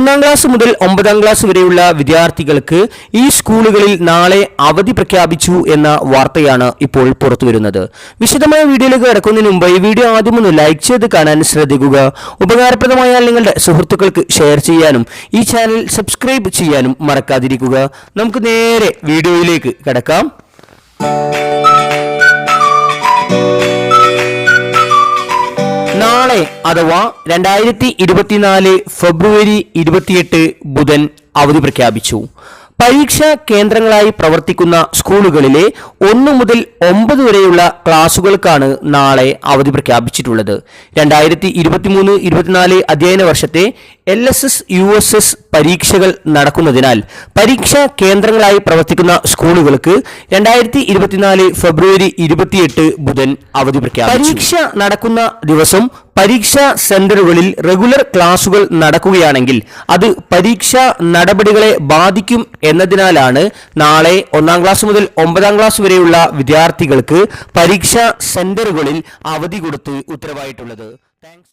ഒന്നാം ക്ലാസ് മുതൽ ഒമ്പതാം ക്ലാസ് വരെയുള്ള വിദ്യാർത്ഥികൾക്ക് ഈ സ്കൂളുകളിൽ നാളെ അവധി പ്രഖ്യാപിച്ചു എന്ന വാർത്തയാണ് ഇപ്പോൾ പുറത്തുവരുന്നത് വിശദമായ വീഡിയോയിലേക്ക് കിടക്കുന്നതിന് മുമ്പ് ഈ വീഡിയോ ആദ്യം ഒന്ന് ലൈക്ക് ചെയ്ത് കാണാൻ ശ്രദ്ധിക്കുക. ഉപകാരപ്രദമായാൽ നിങ്ങളുടെ സുഹൃത്തുക്കൾക്ക് ഷെയർ ചെയ്യാനും ഈ ചാനൽ സബ്സ്ക്രൈബ് ചെയ്യാനും മറക്കാതിരിക്കുക. നമുക്ക് നേരെ വീഡിയോയിലേക്ക് കിടക്കാം. നാളെ അഥവാ രണ്ടായിരത്തി ഇരുപത്തിനാല് ഫെബ്രുവരി ഇരുപത്തിയെട്ട് ബുധൻ അവധി പ്രഖ്യാപിച്ചു. പരീക്ഷാ കേന്ദ്രങ്ങളായി പ്രവർത്തിക്കുന്ന സ്കൂളുകളിലെ ഒന്ന് മുതൽ ഒമ്പത് വരെയുള്ള ക്ലാസുകൾക്കാണ് നാളെ അവധി പ്രഖ്യാപിച്ചിട്ടുള്ളത്. രണ്ടായിരത്തി ഇരുപത്തിമൂന്ന് ഇരുപത്തിനാല് അധ്യയന വർഷത്തെ L S S U S S പരീക്ഷകൾ നടക്കുന്നതിനാൽ പരീക്ഷാ കേന്ദ്രങ്ങളായി പ്രവർത്തിക്കുന്ന സ്കൂളുകൾക്ക് രണ്ടായിരത്തി ഇരുപത്തിനാല് ഫെബ്രുവരി ഇരുപത്തിയെട്ട് ബുധൻ അവധി പ്രഖ്യാപിച്ചു. പരീക്ഷ നടക്കുന്ന ദിവസം പരീക്ഷാ സെന്ററുകളിൽ റെഗുലർ ക്ലാസുകൾ നടക്കുകയാണെങ്കിൽ അത് പരീക്ഷാ നടപടികളെ ബാധിക്കും എന്നതിനാലാണ് നാളെ ഒന്നാം ക്ലാസ് മുതൽ ഒമ്പതാം ക്ലാസ് വരെയുള്ള വിദ്യാർത്ഥികൾക്ക് പരീക്ഷാ സെന്ററുകളിൽ അവധി കൊടുത്ത് ഉത്തരവായിട്ടുള്ളത്. താങ്ക്സ്